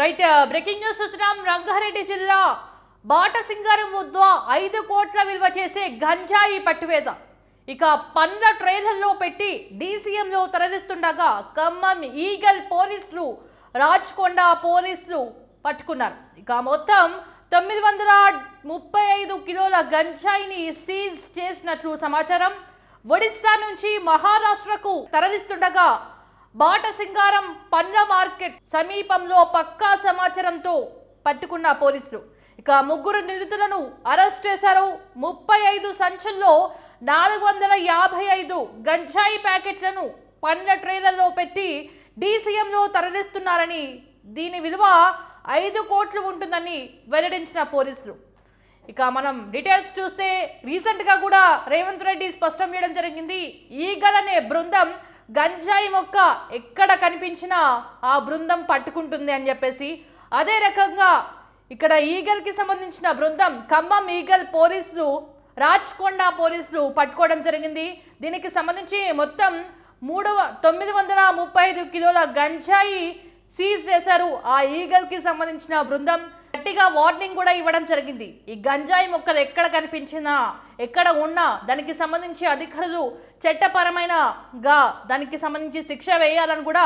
Right breaking news చూస్తున్నాం. రంగారెడ్డి జిల్లా బాటసింగారం వద్ద ఐదు కోట్ల విలువ చేసే గంజాయి పట్టువేద ఇక పండ్ల ట్రైలర్లో పెట్టి డీసీఎంలో తరలిస్తుండగా ఖమ్మం ఈగల్ పోలీసులు రాజ్కొండ పోలీసులు పట్టుకున్నారు. ఇక మొత్తం తొమ్మిది వందల ముప్పై ఐదు కిలోల గంజాయిని సీజ్ చేసినట్లు సమాచారం. ఒడిశా నుంచి మహారాష్ట్రకు తరలిస్తుండగా బాటసింగారం పండ్ల మార్కెట్ సమీపంలో పక్కా సమాచారంతో పట్టుకున్న పోలీసులు. ఇక ముగ్గురు నిందితులను అరెస్ట్ చేశారు. ముప్పై ఐదు సంచుల్లో నాలుగు వందల యాభై ఐదు గంజాయి ప్యాకెట్లను పండ్ల ట్రైలర్లో పెట్టి డీసీఎంలో తరలిస్తున్నారని దీని విలువ ఐదు కోట్లు ఉంటుందని వెల్లడించిన పోలీసులు. ఇక మనం డీటెయిల్స్ చూస్తే రీసెంట్గా కూడా రేవంత్ రెడ్డి స్పష్టం చేయడం జరిగింది. ఈగల్ అనే బృందం గంజాయి మొక్క ఎక్కడ కనిపించినా ఆ బృందం పట్టుకుంటుంది అని చెప్పేసి అదే రకంగా ఇక్కడ ఈగల్కి సంబంధించిన బృందం ఖమ్మం ఈగల్ పోలీసులు రాజ్కొండ పోలీసులు పట్టుకోవడం జరిగింది. దీనికి సంబంధించి మొత్తం మూడు తొమ్మిది వందల ముప్పై ఐదు కిలోల గంజాయి సీజ్ చేశారు ఆ ఈగల్కి సంబంధించిన బృందం. గట్టిగా వార్నింగ్ కూడా ఇవ్వడం జరిగింది. ఈ గంజాయి మొక్కలు ఎక్కడ కనిపించినా ఎక్కడ ఉన్నా దానికి సంబంధించి అధికారులు చట్టపరమైన గా దానికి సంబంధించి శిక్ష వేయాలని కూడా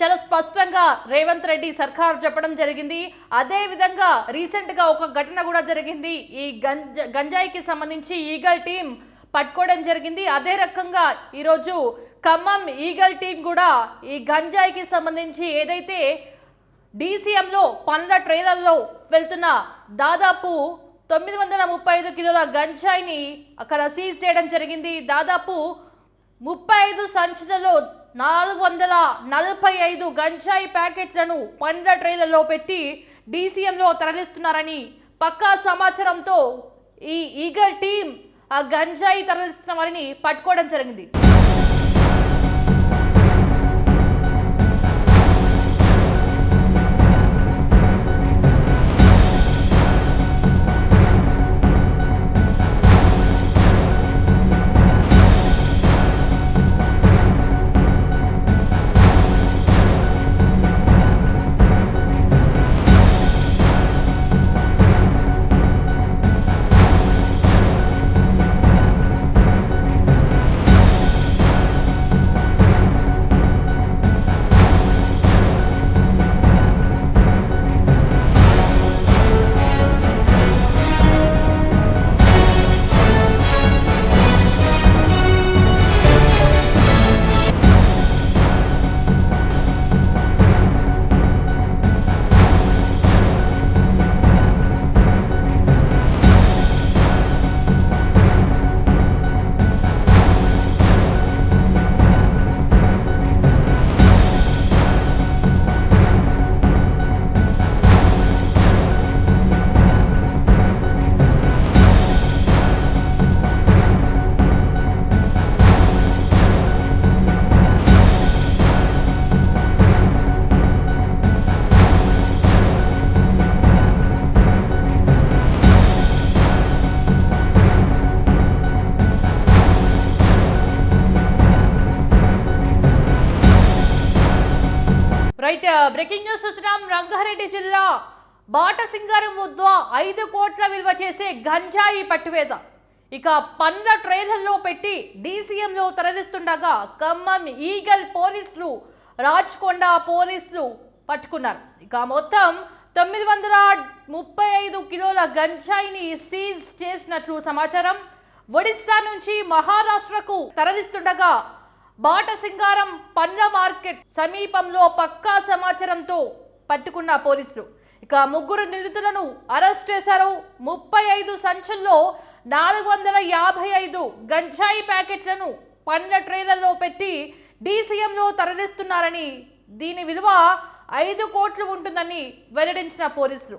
చాలా స్పష్టంగా రేవంత్ రెడ్డి సర్కార్ చెప్పడం జరిగింది. అదే విధంగా రీసెంట్గా ఒక ఘటన కూడా జరిగింది. ఈ గంజ గంజాయికి సంబంధించి ఈగల్ టీం పట్టుకోవడం జరిగింది. అదే రకంగా ఈరోజు ఖమ్మం ఈగల్ టీం కూడా ఈ గంజాయికి సంబంధించి ఏదైతే డీసీఎంలో పండ్ల ట్రైలర్లో వెళ్తున్న దాదాపు తొమ్మిది వందల ముప్పై ఐదు కిలోల గంజాయిని అక్కడ సీజ్ చేయడం జరిగింది. దాదాపు ముప్పై ఐదు సంచులలో నాలుగు వందల నలభై ఐదు గంజాయి ప్యాకెట్లను పండ్ల ట్రైలర్లో పెట్టి డీసీఎంలో తరలిస్తున్నారని పక్కా సమాచారంతో ఈ ఈగల్ టీం ఆ గంజాయి తరలిస్తున్న వారిని పట్టుకోవడం జరిగింది. బ్రేకింగ్ న్యూస్ చూస్తున్నాం. రంగారెడ్డి జిల్లా బాటసింగారం వద్ద ఐదు కోట్ల విలువ చేసే గంజాయి పట్టువేద ఇక పండ్ల ట్రైలర్లో పెట్టి డీసీఎంలో తరలిస్తుండగా ఖమ్మం ఈగల్ పోలీసులు రాజ్కొండ పోలీసులు పట్టుకున్నారు. ఇక మొత్తం తొమ్మిది వందల ముప్పై ఐదు కిలోల గంజాయిని సీజ్ చేసినట్లు సమాచారం. ఒడిశా నుంచి మహారాష్ట్రకు తరలిస్తుండగా బాటసింగారం పండ్ల మార్కెట్ సమీపంలో పక్కా సమాచారంతో పట్టుకున్న పోలీసులు. ఇక ముగ్గురు నిందితులను అరెస్ట్ చేశారు. ముప్పై ఐదు సంచుల్లో నాలుగు వందల యాభై ఐదు గంజాయి ప్యాకెట్లను పండ్ల ట్రైలర్లో పెట్టి డీసీఎంలో తరలిస్తున్నారని దీని విలువ ఐదు కోట్లు ఉంటుందని వెల్లడించిన పోలీసులు.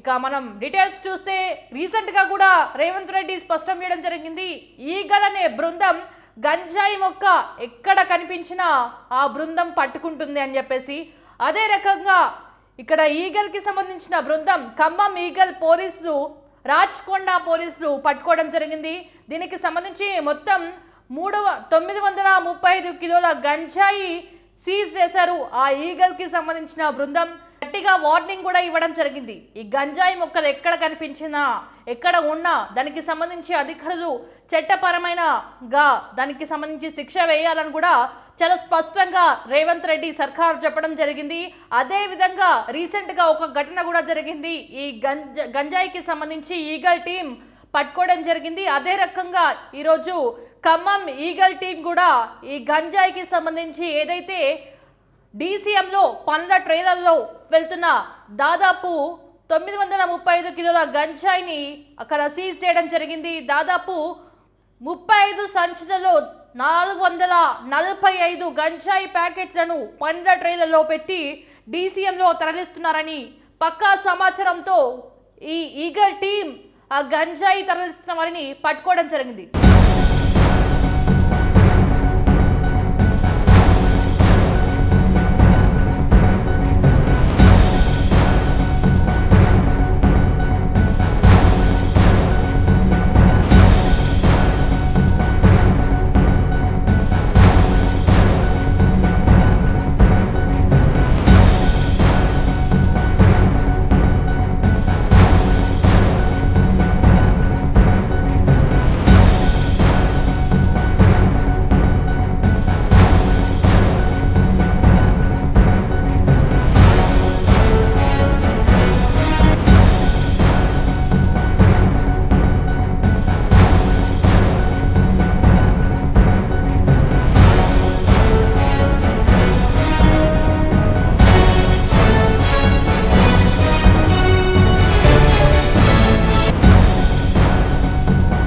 ఇక మనం డీటెయిల్స్ చూస్తే రీసెంట్గా కూడా రేవంత్ రెడ్డి స్పష్టం చేయడం జరిగింది. ఈగల్ అనే బృందం గంజాయి మొక్క ఎక్కడ కనిపించినా ఆ బృందం పట్టుకుంటుంది అని చెప్పేసి అదే రకంగా ఇక్కడ ఈగల్కి సంబంధించిన బృందం ఖమ్మం ఈగల్ పోలీసులు రాజ్కొండ పోలీసులు పట్టుకోవడం జరిగింది. దీనికి సంబంధించి మొత్తం మూడు తొమ్మిది వందల ముప్పై ఐదు కిలోల గంజాయి సీజ్ చేశారు ఆ ఈగల్కి సంబంధించిన బృందం. గట్టిగా వార్నింగ్ కూడా ఇవ్వడం జరిగింది. ఈ గంజాయి మొక్కలు ఎక్కడ కనిపించినా ఎక్కడ ఉన్నా దానికి సంబంధించి అధికారులు చట్టపరమైన గా దానికి సంబంధించి శిక్ష వేయాలని కూడా చాలా స్పష్టంగా రేవంత్ రెడ్డి సర్కార్ చెప్పడం జరిగింది. అదే విధంగా ఒక ఘటన కూడా జరిగింది. ఈ గంజ గంజాయికి సంబంధించి ఈగల్ టీం పట్టుకోవడం జరిగింది. అదే రకంగా ఈరోజు ఖమ్మం ఈగల్ టీం కూడా ఈ గంజాయికి సంబంధించి ఏదైతే డీసీఎంలో పండ్ల ట్రైలర్లో వెళ్తున్న దాదాపు తొమ్మిది వందల ముప్పై ఐదు కిలోల గంజాయిని అక్కడ సీజ్ చేయడం జరిగింది. దాదాపు ముప్పై ఐదు సంచులలో నాలుగు వందల నలభై ఐదు గంజాయి ప్యాకెట్లను పండ్ల ట్రైలలో పెట్టి డీసీఎంలో తరలిస్తున్నారని పక్కా సమాచారంతో ఈ ఈగల్ టీం ఆ గంజాయి తరలిస్తున్న వారిని పట్టుకోవడం జరిగింది.